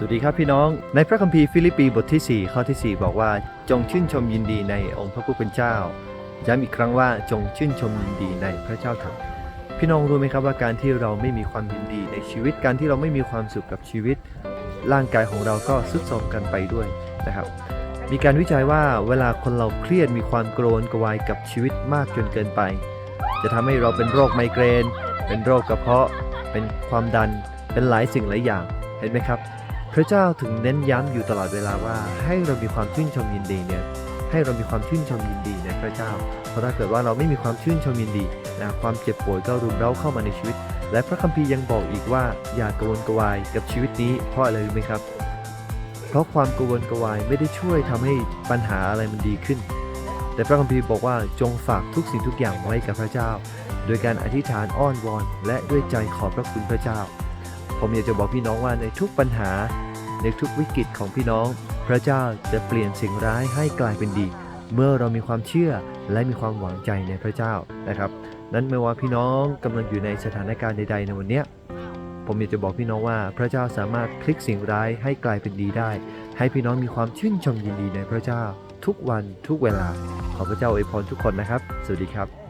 สวัสดีครับพี่น้อง ในพระคัมภีร์ฟิลิปปีบทที่ 4 ข้อที่ 4 บอกว่า จงชื่นชมยินดีในองค์พระผู้เป็นเจ้า ย้ำอีกครั้งว่าจงชื่นชมยินดีในพระเจ้าเถิดพี่น้องรู้ไหมครับว่าการที่เราไม่มีความยินดีในชีวิตการที่เราไม่มีความสุขกับชีวิต ร่างกายของเราก็ทรุดโทรมกันไปด้วยนะครับ มีการวิจัยว่าเวลาคนเราเครียดมีความโกรนกวายกับชีวิตมากจนเกินไป จะทำให้เราเป็นโรคไมเกรน เป็นโรคกระเพาะ เป็นความดัน เป็นหลายสิ่งหลายอย่างเห็นไหมครับ พระเจ้าถึงเน้นย้ำอยู่ตลอดเวลาว่า ให้เรามีความชื่นชมยินดีเนี่ยให้เรามีความชื่นชมยินดีในพระเจ้า เพราะถ้าเกิดว่าเราไม่มีความชื่นชมยินดีนะความเจ็บป่วยก็รุมเร้าเข้ามาในชีวิต และพระคัมภีร์ยังบอกอีกว่า อย่ากวนกระวายกับชีวิตนี้เพราะอะไรรู้ไหมครับ เพราะความกวนกระวายไม่ได้ช่วยทำให้ปัญหาอะไรมันดีขึ้น แต่พระคัมภีร์บอกว่าจงฝากทุกสิ่งทุกอย่างไว้กับพระเจ้า โดยการอธิษฐานอ้อนวอน และด้วยใจขอบพระคุณพระเจ้า ผมอยากจะบอกพี่น้องว่าในทุกปัญหา ในทุกวิกฤตของพี่น้อง พระเจ้าจะเปลี่ยนสิ่งร้ายให้กลายเป็นดี เมื่อเรามีความเชื่อและมีความหวังใจในพระเจ้านะครับ นั้นไม่ว่าพี่น้องกำลังอยู่ในสถานการณ์ใดๆในวันนี้ผมอยากจะบอกพี่น้องว่าพระเจ้าสามารถพลิกสิ่งร้ายให้กลายเป็นดีได้ ให้พี่น้องมีความชื่นชมยินดีในพระเจ้า ทุกวันทุกเวลาขอพระเจ้าอวยพรทุกคนนะครับ สวัสดีครับ